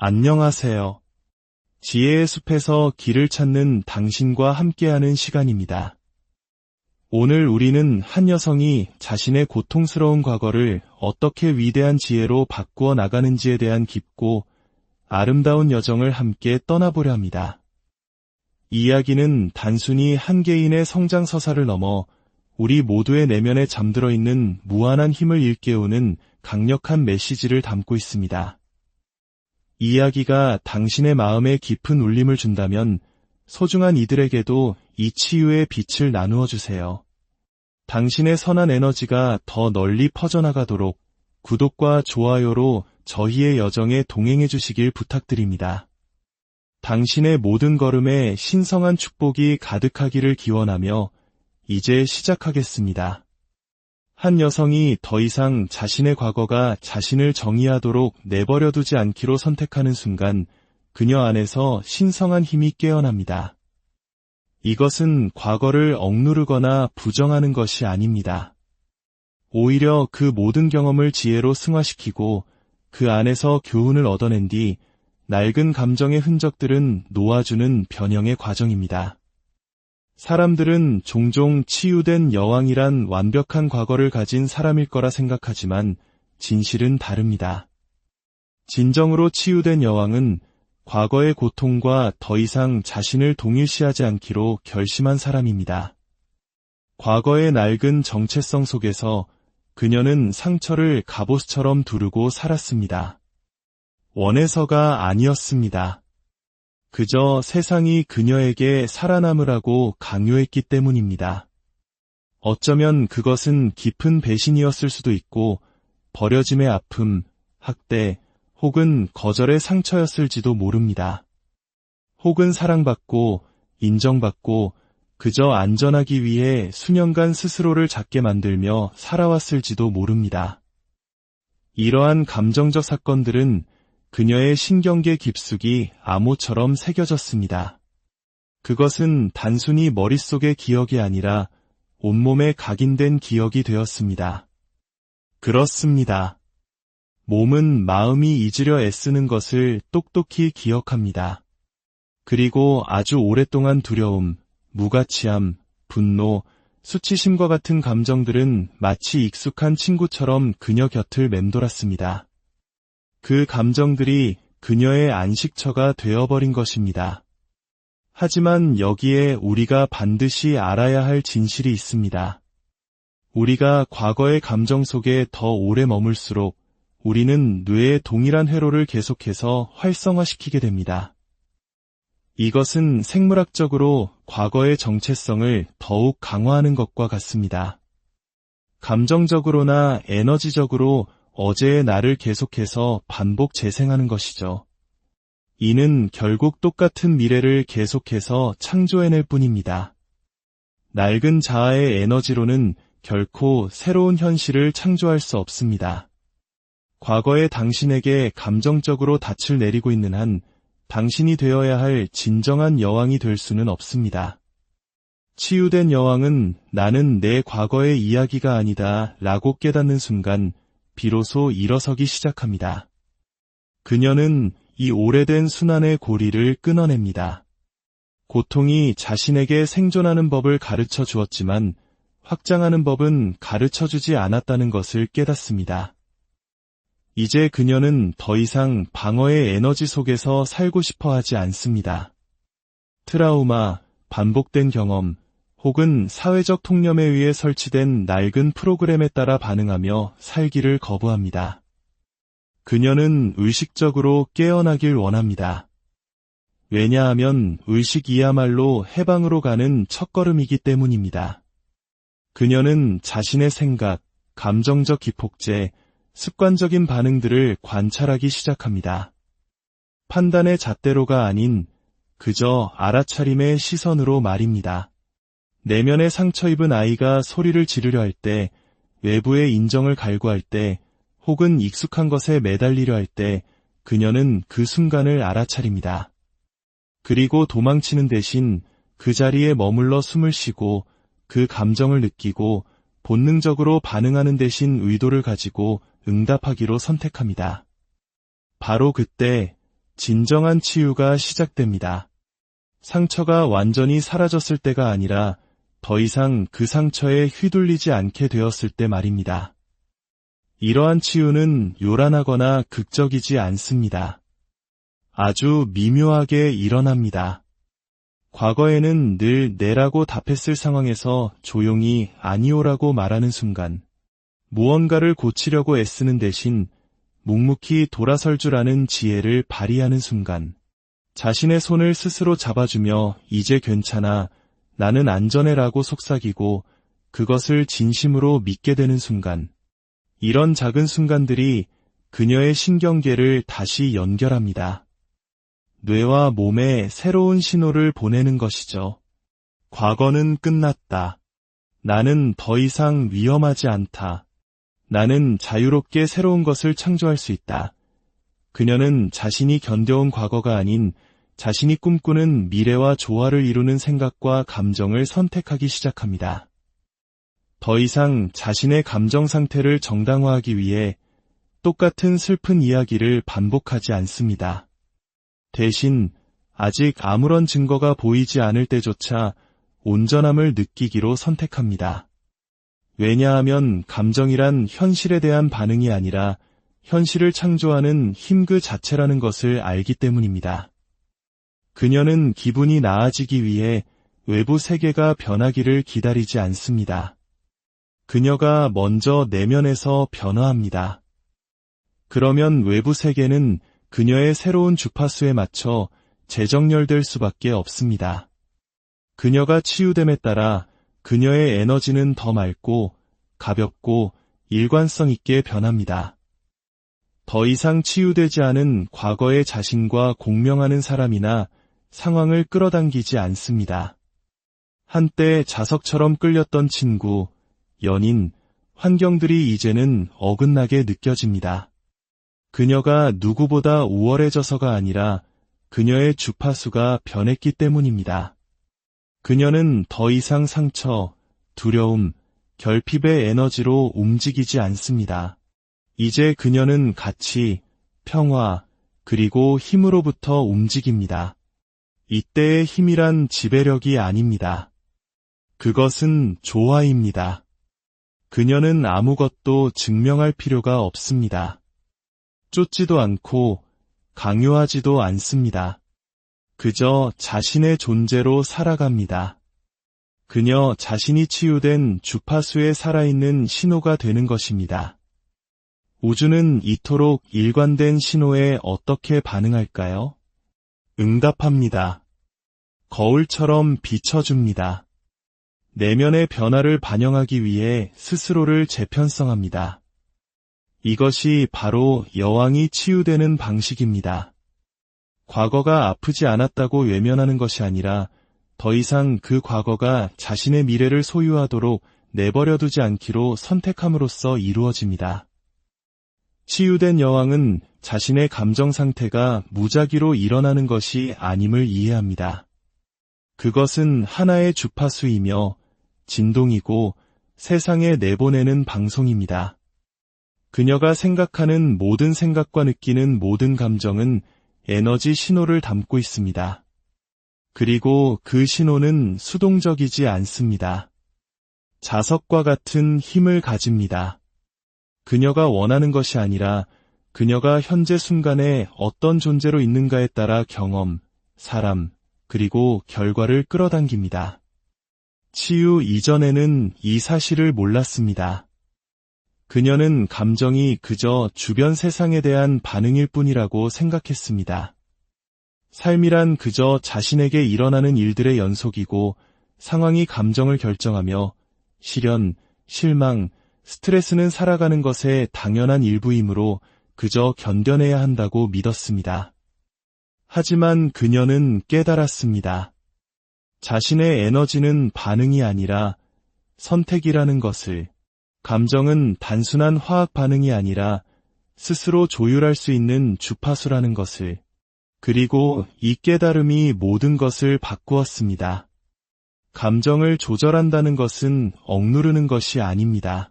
안녕하세요. 지혜의 숲에서 길을 찾는 당신과 함께하는 시간입니다. 오늘 우리는 한 여성이 자신의 고통스러운 과거를 어떻게 위대한 지혜로 바꾸어 나가는지에 대한 깊고 아름다운 여정을 함께 떠나보려 합니다. 이야기는 단순히 한 개인의 성장 서사를 넘어 우리 모두의 내면에 잠들어 있는 무한한 힘을 일깨우는 강력한 메시지를 담고 있습니다. 이야기가 당신의 마음에 깊은 울림을 준다면 소중한 이들에게도 이 치유의 빛을 나누어 주세요. 당신의 선한 에너지가 더 널리 퍼져나가도록 구독과 좋아요로 저희의 여정에 동행해 주시길 부탁드립니다. 당신의 모든 걸음에 신성한 축복이 가득하기를 기원하며 이제 시작하겠습니다. 한 여성이 더 이상 자신의 과거가 자신을 정의하도록 내버려 두지 않기로 선택하는 순간 그녀 안에서 신성한 힘이 깨어납니다. 이것은 과거를 억누르거나 부정하는 것이 아닙니다. 오히려 그 모든 경험을 지혜로 승화시키고 그 안에서 교훈을 얻어낸 뒤 낡은 감정의 흔적들은 놓아주는 변형의 과정입니다. 사람들은 종종 치유된 여왕이란 완벽한 과거를 가진 사람일 거라 생각하지만 진실은 다릅니다. 진정으로 치유된 여왕은 과거의 고통과 더 이상 자신을 동일시하지 않기로 결심한 사람입니다. 과거의 낡은 정체성 속에서 그녀는 상처를 갑옷처럼 두르고 살았습니다. 원해서가 아니었습니다. 그저 세상이 그녀에게 살아남으라고 강요했기 때문입니다. 어쩌면 그것은 깊은 배신이었을 수도 있고 버려짐의 아픔, 학대, 혹은 거절의 상처였을지도 모릅니다. 혹은 사랑받고 인정받고 그저 안전하기 위해 수년간 스스로를 작게 만들며 살아왔을지도 모릅니다. 이러한 감정적 사건들은 그녀의 신경계 깊숙이 암호처럼 새겨졌습니다. 그것은 단순히 머릿속의 기억이 아니라 온몸에 각인된 기억이 되었습니다. 그렇습니다. 몸은 마음이 잊으려 애쓰는 것을 똑똑히 기억합니다. 그리고 아주 오랫동안 두려움, 무가치함, 분노, 수치심과 같은 감정들은 마치 익숙한 친구처럼 그녀 곁을 맴돌았습니다. 그 감정들이 그녀의 안식처가 되어버린 것입니다. 하지만 여기에 우리가 반드시 알아야 할 진실이 있습니다. 우리가 과거의 감정 속에 더 오래 머물수록 우리는 뇌의 동일한 회로를 계속해서 활성화시키게 됩니다. 이것은 생물학적으로 과거의 정체성을 더욱 강화하는 것과 같습니다. 감정적으로나 에너지적으로 어제의 나를 계속해서 반복 재생하는 것이죠. 이는 결국 똑같은 미래를 계속해서 창조해낼 뿐입니다. 낡은 자아의 에너지로는 결코 새로운 현실을 창조할 수 없습니다. 과거의 당신에게 감정적으로 닻을 내리고 있는 한 당신이 되어야 할 진정한 여왕이 될 수는 없습니다. 치유된 여왕은 나는 내 과거의 이야기가 아니다 라고 깨닫는 순간 비로소 일어서기 시작합니다. 그녀는 이 오래된 순환의 고리를 끊어냅니다. 고통이 자신에게 생존하는 법을 가르쳐 주었지만 확장하는 법은 가르쳐 주지 않았다는 것을 깨닫습니다. 이제 그녀는 더 이상 방어의 에너지 속에서 살고 싶어 하지 않습니다. 트라우마, 반복된 경험, 혹은 사회적 통념에 의해 설치된 낡은 프로그램에 따라 반응하며 살기를 거부합니다. 그녀는 의식적으로 깨어나길 원합니다. 왜냐하면 의식이야말로 해방으로 가는 첫걸음이기 때문입니다. 그녀는 자신의 생각, 감정적 기폭제, 습관적인 반응들을 관찰하기 시작합니다. 판단의 잣대로가 아닌 그저 알아차림의 시선으로 말입니다. 내면에 상처 입은 아이가 소리를 지르려 할 때, 외부의 인정을 갈구할 때, 혹은 익숙한 것에 매달리려 할 때, 그녀는 그 순간을 알아차립니다. 그리고 도망치는 대신 그 자리에 머물러 숨을 쉬고 그 감정을 느끼고 본능적으로 반응하는 대신 의도를 가지고 응답하기로 선택합니다. 바로 그때 진정한 치유가 시작됩니다. 상처가 완전히 사라졌을 때가 아니라 더 이상 그 상처에 휘둘리지 않게 되었을 때 말입니다. 이러한 치유는 요란하거나 극적이지 않습니다. 아주 미묘하게 일어납니다. 과거에는 늘 내라고 답했을 상황에서 조용히 아니오라고 말하는 순간, 무언가를 고치려고 애쓰는 대신 묵묵히 돌아설 줄 아는 지혜를 발휘하는 순간, 자신의 손을 스스로 잡아주며 이제 괜찮아, 나는 안전해라고 속삭이고 그것을 진심으로 믿게 되는 순간, 이런 작은 순간들이 그녀의 신경계를 다시 연결합니다. 뇌와 몸에 새로운 신호를 보내는 것이죠. 과거는 끝났다. 나는 더 이상 위험하지 않다. 나는 자유롭게 새로운 것을 창조할 수 있다. 그녀는 자신이 견뎌온 과거가 아닌 자신이 꿈꾸는 미래와 조화를 이루는 생각과 감정을 선택하기 시작합니다. 더 이상 자신의 감정 상태를 정당화하기 위해 똑같은 슬픈 이야기를 반복하지 않습니다. 대신 아직 아무런 증거가 보이지 않을 때조차 온전함을 느끼기로 선택합니다. 왜냐하면 감정이란 현실에 대한 반응이 아니라 현실을 창조하는 힘 그 자체라는 것을 알기 때문입니다. 그녀는 기분이 나아지기 위해 외부 세계가 변하기를 기다리지 않습니다. 그녀가 먼저 내면에서 변화합니다. 그러면 외부 세계는 그녀의 새로운 주파수에 맞춰 재정렬될 수밖에 없습니다. 그녀가 치유됨에 따라 그녀의 에너지는 더 맑고 가볍고 일관성 있게 변합니다. 더 이상 치유되지 않은 과거의 자신과 공명하는 사람이나 상황을 끌어당기지 않습니다. 한때 자석처럼 끌렸던 친구, 연인, 환경들이 이제는 어긋나게 느껴집니다. 그녀가 누구보다 우월해져서가 아니라 그녀의 주파수가 변했기 때문입니다. 그녀는 더 이상 상처, 두려움, 결핍의 에너지로 움직이지 않습니다. 이제 그녀는 가치, 평화, 그리고 힘으로부터 움직입니다. 이때의 힘이란 지배력이 아닙니다. 그것은 조화입니다. 그녀는 아무것도 증명할 필요가 없습니다. 쫓지도 않고 강요하지도 않습니다. 그저 자신의 존재로 살아갑니다. 그녀 자신이 치유된 주파수에 살아있는 신호가 되는 것입니다. 우주는 이토록 일관된 신호에 어떻게 반응할까요? 응답합니다. 거울처럼 비춰줍니다. 내면의 변화를 반영하기 위해 스스로를 재편성합니다. 이것이 바로 여왕이 치유되는 방식입니다. 과거가 아프지 않았다고 외면하는 것이 아니라 더 이상 그 과거가 자신의 미래를 소유하도록 내버려두지 않기로 선택함으로써 이루어집니다. 치유된 여왕은 자신의 감정 상태가 무작위로 일어나는 것이 아님을 이해합니다. 그것은 하나의 주파수이며 진동이고 세상에 내보내는 방송입니다. 그녀가 생각하는 모든 생각과 느끼는 모든 감정은 에너지 신호를 담고 있습니다. 그리고 그 신호는 수동적이지 않습니다. 자석과 같은 힘을 가집니다. 그녀가 원하는 것이 아니라 그녀가 현재 순간에 어떤 존재로 있는가에 따라 경험, 사람, 그리고 결과를 끌어당깁니다. 치유 이전에는 이 사실을 몰랐습니다. 그녀는 감정이 그저 주변 세상에 대한 반응일 뿐이라고 생각했습니다. 삶이란 그저 자신에게 일어나는 일들의 연속이고 상황이 감정을 결정하며 시련, 실망, 스트레스는 살아가는 것의 당연한 일부이므로 그저 견뎌내야 한다고 믿었습니다. 하지만 그녀는 깨달았습니다. 자신의 에너지는 반응이 아니라 선택이라는 것을 감정은 단순한 화학 반응이 아니라 스스로 조율할 수 있는 주파수라는 것을, 그리고 이 깨달음이 모든 것을 바꾸었습니다. 감정을 조절한다는 것은 억누르는 것이 아닙니다.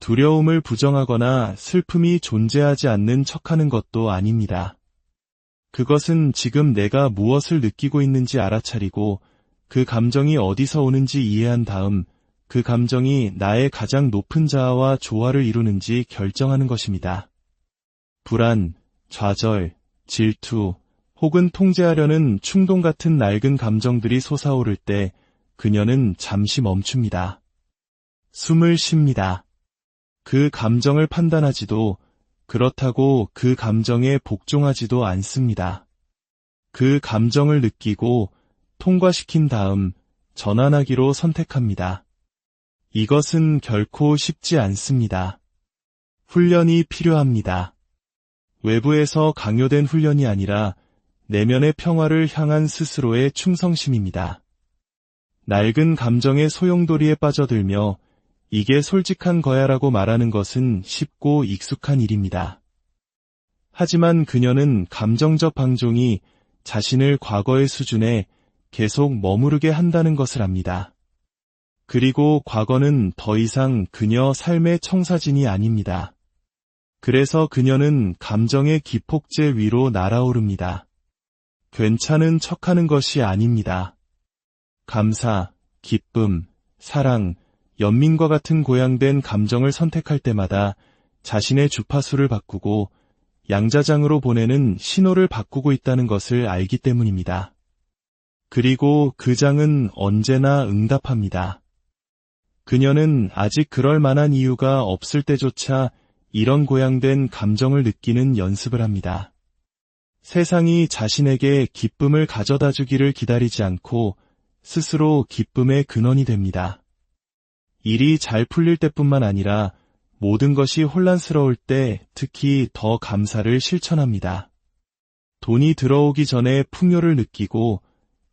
두려움을 부정하거나 슬픔이 존재하지 않는 척하는 것도 아닙니다. 그것은 지금 내가 무엇을 느끼고 있는지 알아차리고 그 감정이 어디서 오는지 이해한 다음 그 감정이 나의 가장 높은 자아와 조화를 이루는지 결정하는 것입니다. 불안, 좌절, 질투, 혹은 통제하려는 충동 같은 낡은 감정들이 솟아오를 때 그녀는 잠시 멈춥니다. 숨을 쉽니다. 그 감정을 판단하지도 그렇다고 그 감정에 복종하지도 않습니다. 그 감정을 느끼고 통과시킨 다음 전환하기로 선택합니다. 이것은 결코 쉽지 않습니다. 훈련이 필요합니다. 외부에서 강요된 훈련이 아니라 내면의 평화를 향한 스스로의 충성심입니다. 낡은 감정의 소용돌이에 빠져들며 이게 솔직한 거야 라고 말하는 것은 쉽고 익숙한 일입니다. 하지만 그녀는 감정적 방종이 자신을 과거의 수준에 계속 머무르게 한다는 것을 압니다. 그리고 과거는 더 이상 그녀 삶의 청사진이 아닙니다. 그래서 그녀는 감정의 기폭제 위로 날아오릅니다. 괜찮은 척하는 것이 아닙니다. 감사, 기쁨, 사랑, 연민과 같은 고양된 감정을 선택할 때마다 자신의 주파수를 바꾸고 양자장으로 보내는 신호를 바꾸고 있다는 것을 알기 때문입니다. 그리고 그 장은 언제나 응답합니다. 그녀는 아직 그럴 만한 이유가 없을 때조차 이런 고양된 감정을 느끼는 연습을 합니다. 세상이 자신에게 기쁨을 가져다 주기를 기다리지 않고 스스로 기쁨의 근원이 됩니다. 일이 잘 풀릴 때뿐만 아니라 모든 것이 혼란스러울 때 특히 더 감사를 실천합니다. 돈이 들어오기 전에 풍요를 느끼고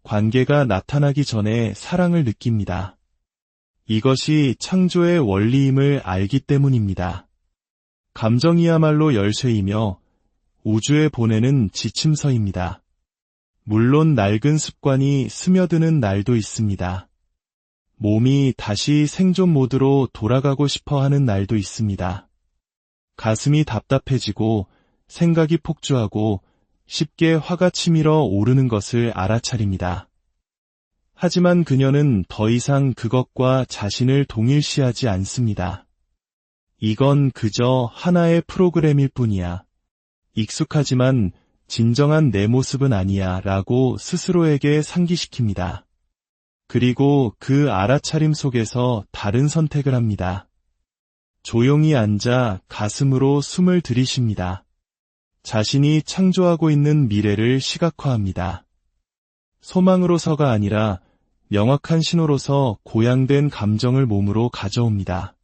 관계가 나타나기 전에 사랑을 느낍니다. 이것이 창조의 원리임을 알기 때문입니다. 감정이야말로 열쇠이며 우주에 보내는 지침서입니다. 물론 낡은 습관이 스며드는 날도 있습니다. 몸이 다시 생존 모드로 돌아가고 싶어 하는 날도 있습니다. 가슴이 답답해지고 생각이 폭주하고 쉽게 화가 치밀어 오르는 것을 알아차립니다. 하지만 그녀는 더 이상 그것과 자신을 동일시하지 않습니다. 이건 그저 하나의 프로그램일 뿐이야. 익숙하지만 진정한 내 모습은 아니야 라고 스스로에게 상기시킵니다. 그리고 그 알아차림 속에서 다른 선택을 합니다. 조용히 앉아 가슴으로 숨을 들이쉽니다. 자신이 창조하고 있는 미래를 시각화합니다. 소망으로서가 아니라 명확한 신호로서 고양된 감정을 몸으로 가져옵니다.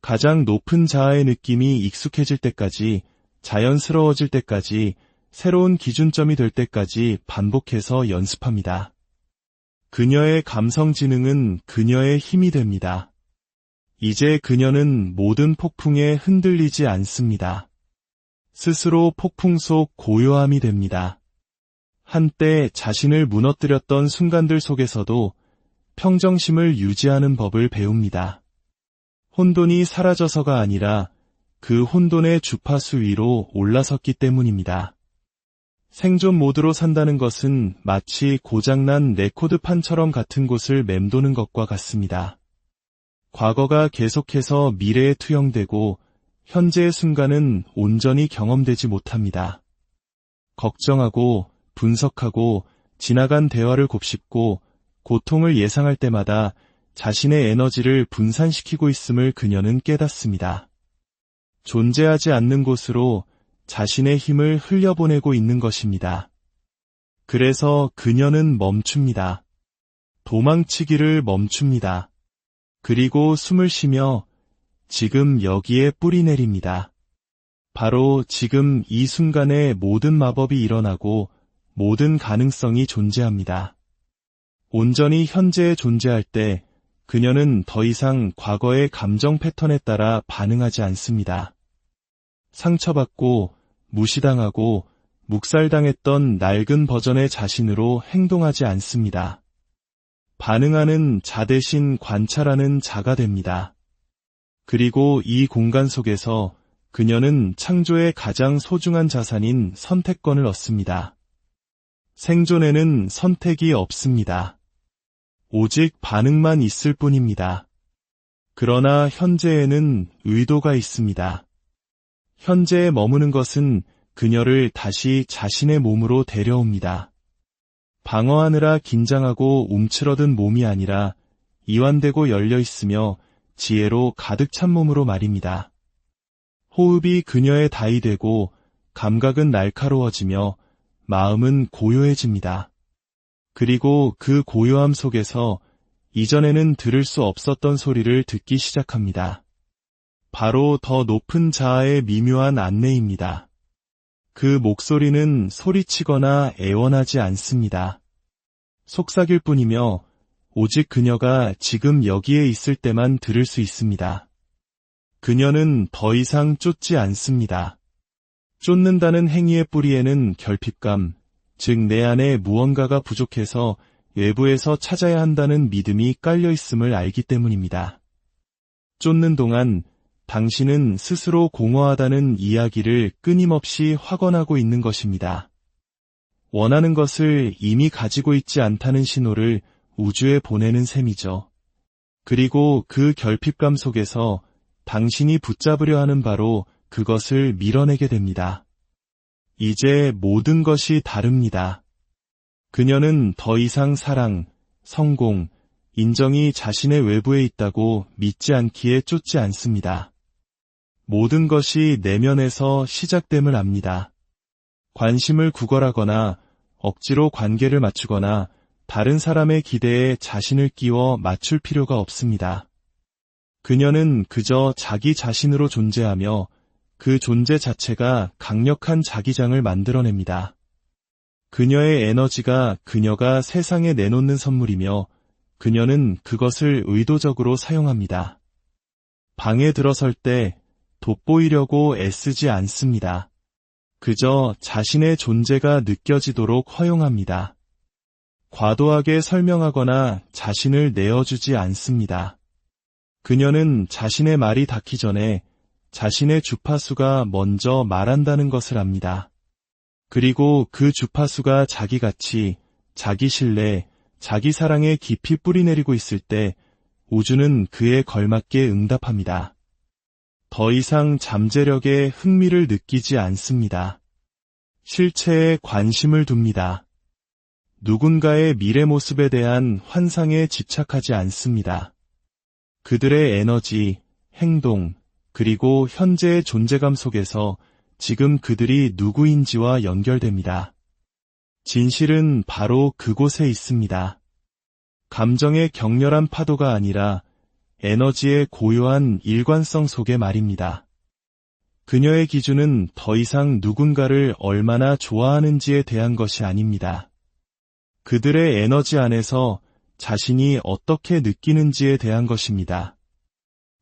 가장 높은 자아의 느낌이 익숙해질 때까지, 자연스러워질 때까지, 새로운 기준점이 될 때까지 반복해서 연습합니다. 그녀의 감성 지능은 그녀의 힘이 됩니다. 이제 그녀는 모든 폭풍에 흔들리지 않습니다. 스스로 폭풍 속 고요함이 됩니다. 한때 자신을 무너뜨렸던 순간들 속에서도 평정심을 유지하는 법을 배웁니다. 혼돈이 사라져서가 아니라 그 혼돈의 주파수 위로 올라섰기 때문입니다. 생존 모드로 산다는 것은 마치 고장난 레코드판처럼 같은 곳을 맴도는 것과 같습니다. 과거가 계속해서 미래에 투영되고 현재의 순간은 온전히 경험되지 못합니다. 걱정하고 분석하고 지나간 대화를 곱씹고 고통을 예상할 때마다 자신의 에너지를 분산시키고 있음을 그녀는 깨닫습니다. 존재하지 않는 곳으로 자신의 힘을 흘려보내고 있는 것입니다. 그래서 그녀는 멈춥니다. 도망치기를 멈춥니다. 그리고 숨을 쉬며 지금 여기에 뿌리 내립니다. 바로 지금 이 순간에 모든 마법이 일어나고 모든 가능성이 존재합니다. 온전히 현재에 존재할 때 그녀는 더 이상 과거의 감정 패턴에 따라 반응하지 않습니다. 상처받고 무시당하고 묵살당했던 낡은 버전의 자신으로 행동하지 않습니다. 반응하는 자 대신 관찰하는 자가 됩니다. 그리고 이 공간 속에서 그녀는 창조의 가장 소중한 자산인 선택권을 얻습니다. 생존에는 선택이 없습니다. 오직 반응만 있을 뿐입니다. 그러나 현재에는 의도가 있습니다. 현재에 머무는 것은 그녀를 다시 자신의 몸으로 데려옵니다. 방어하느라 긴장하고 움츠러든 몸이 아니라 이완되고 열려 있으며 지혜로 가득 찬 몸으로 말입니다. 호흡이 그녀의 다이 되고 감각은 날카로워지며 마음은 고요해집니다. 그리고 그 고요함 속에서 이전에는 들을 수 없었던 소리를 듣기 시작합니다. 바로 더 높은 자아의 미묘한 안내입니다. 그 목소리는 소리치거나 애원하지 않습니다. 속삭일 뿐이며 오직 그녀가 지금 여기에 있을 때만 들을 수 있습니다. 그녀는 더 이상 쫓지 않습니다. 쫓는다는 행위의 뿌리에는 결핍감, 즉 내 안에 무언가가 부족해서 외부에서 찾아야 한다는 믿음이 깔려 있음을 알기 때문입니다. 쫓는 동안 당신은 스스로 공허하다는 이야기를 끊임없이 확언하고 있는 것입니다. 원하는 것을 이미 가지고 있지 않다는 신호를 우주에 보내는 셈이죠. 그리고 그 결핍감 속에서 당신이 붙잡으려 하는 바로 그것을 밀어내게 됩니다. 이제 모든 것이 다릅니다. 그녀는 더 이상 사랑, 성공, 인정이 자신의 외부에 있다고 믿지 않기에 쫓지 않습니다. 모든 것이 내면에서 시작됨을 압니다. 관심을 구걸하거나 억지로 관계를 맞추거나 다른 사람의 기대에 자신을 끼워 맞출 필요가 없습니다. 그녀는 그저 자기 자신으로 존재하며 그 존재 자체가 강력한 자기장을 만들어냅니다. 그녀의 에너지가 그녀가 세상에 내놓는 선물이며 그녀는 그것을 의도적으로 사용합니다. 방에 들어설 때 돋보이려고 애쓰지 않습니다. 그저 자신의 존재가 느껴지도록 허용합니다. 과도하게 설명하거나 자신을 내어주지 않습니다. 그녀는 자신의 말이 닿기 전에 자신의 주파수가 먼저 말한다는 것을 압니다. 그리고 그 주파수가 자기 가치, 자기 신뢰, 자기 사랑에 깊이 뿌리내리고 있을 때 우주는 그에 걸맞게 응답합니다. 더 이상 잠재력에 흥미를 느끼지 않습니다. 실체에 관심을 둡니다. 누군가의 미래 모습에 대한 환상에 집착하지 않습니다. 그들의 에너지, 행동, 그리고 현재의 존재감 속에서 지금 그들이 누구인지와 연결됩니다. 진실은 바로 그곳에 있습니다. 감정의 격렬한 파도가 아니라 에너지의 고요한 일관성 속에 말입니다. 그녀의 기준은 더 이상 누군가를 얼마나 좋아하는지에 대한 것이 아닙니다. 그들의 에너지 안에서 자신이 어떻게 느끼는지에 대한 것입니다.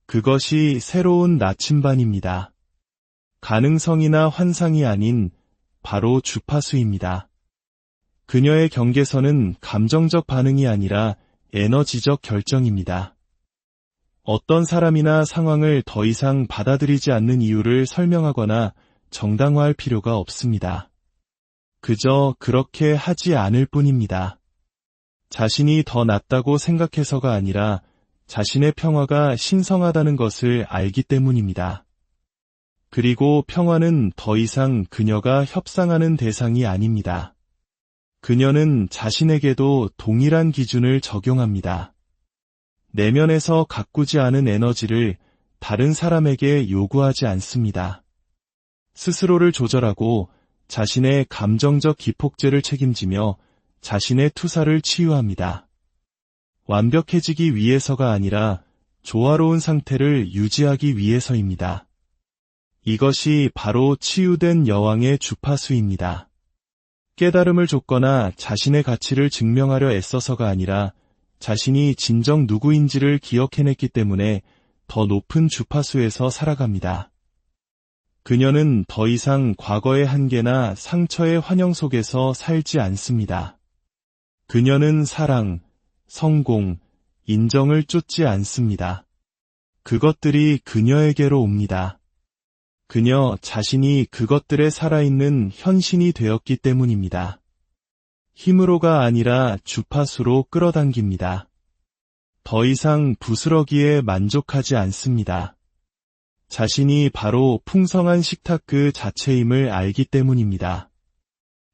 그것이 새로운 나침반입니다. 가능성이나 환상이 아닌 바로 주파수입니다. 그녀의 경계선은 감정적 반응이 아니라 에너지적 결정입니다. 어떤 사람이나 상황을 더 이상 받아들이지 않는 이유를 설명하거나 정당화할 필요가 없습니다. 그저 그렇게 하지 않을 뿐입니다. 자신이 더 낫다고 생각해서가 아니라 자신의 평화가 신성하다는 것을 알기 때문입니다. 그리고 평화는 더 이상 그녀가 협상하는 대상이 아닙니다. 그녀는 자신에게도 동일한 기준을 적용합니다. 내면에서 가꾸지 않은 에너지를 다른 사람에게 요구하지 않습니다. 스스로를 조절하고 자신의 감정적 기폭제를 책임지며 자신의 투사를 치유합니다. 완벽해지기 위해서가 아니라 조화로운 상태를 유지하기 위해서입니다. 이것이 바로 치유된 여왕의 주파수입니다. 깨달음을 줬거나 자신의 가치를 증명하려 애써서가 아니라 자신이 진정 누구인지를 기억해냈기 때문에 더 높은 주파수에서 살아갑니다. 그녀는 더 이상 과거의 한계나 상처의 환영 속에서 살지 않습니다. 그녀는 사랑, 성공, 인정을 쫓지 않습니다. 그것들이 그녀에게로 옵니다. 그녀 자신이 그것들에 살아있는 현신이 되었기 때문입니다. 힘으로가 아니라 주파수로 끌어당깁니다. 더 이상 부스러기에 만족하지 않습니다. 자신이 바로 풍성한 식탁 그 자체임을 알기 때문입니다.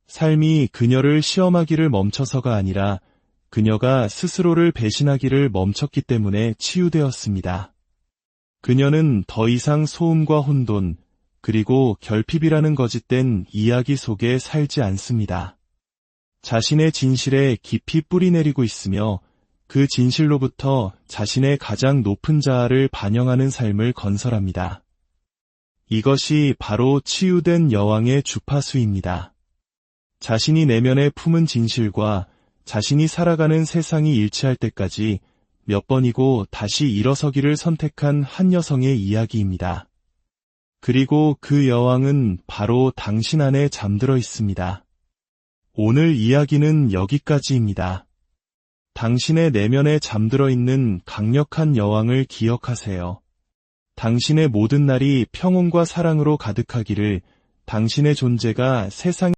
삶이 그녀를 시험하기를 멈춰서가 아니라 그녀가 스스로를 배신하기를 멈췄기 때문에 치유되었습니다. 그녀는 더 이상 소음과 혼돈, 그리고 결핍이라는 거짓된 이야기 속에 살지 않습니다. 자신의 진실에 깊이 뿌리내리고 있으며 그 진실로부터 자신의 가장 높은 자아를 반영하는 삶을 건설합니다. 이것이 바로 치유된 여왕의 주파수입니다. 자신이 내면에 품은 진실과 자신이 살아가는 세상이 일치할 때까지 몇 번이고 다시 일어서기를 선택한 한 여성의 이야기입니다. 그리고 그 여왕은 바로 당신 안에 잠들어 있습니다. 오늘 이야기는 여기까지입니다. 당신의 내면에 잠들어 있는 강력한 여왕을 기억하세요. 당신의 모든 날이 평온과 사랑으로 가득하기를 당신의 존재가 세상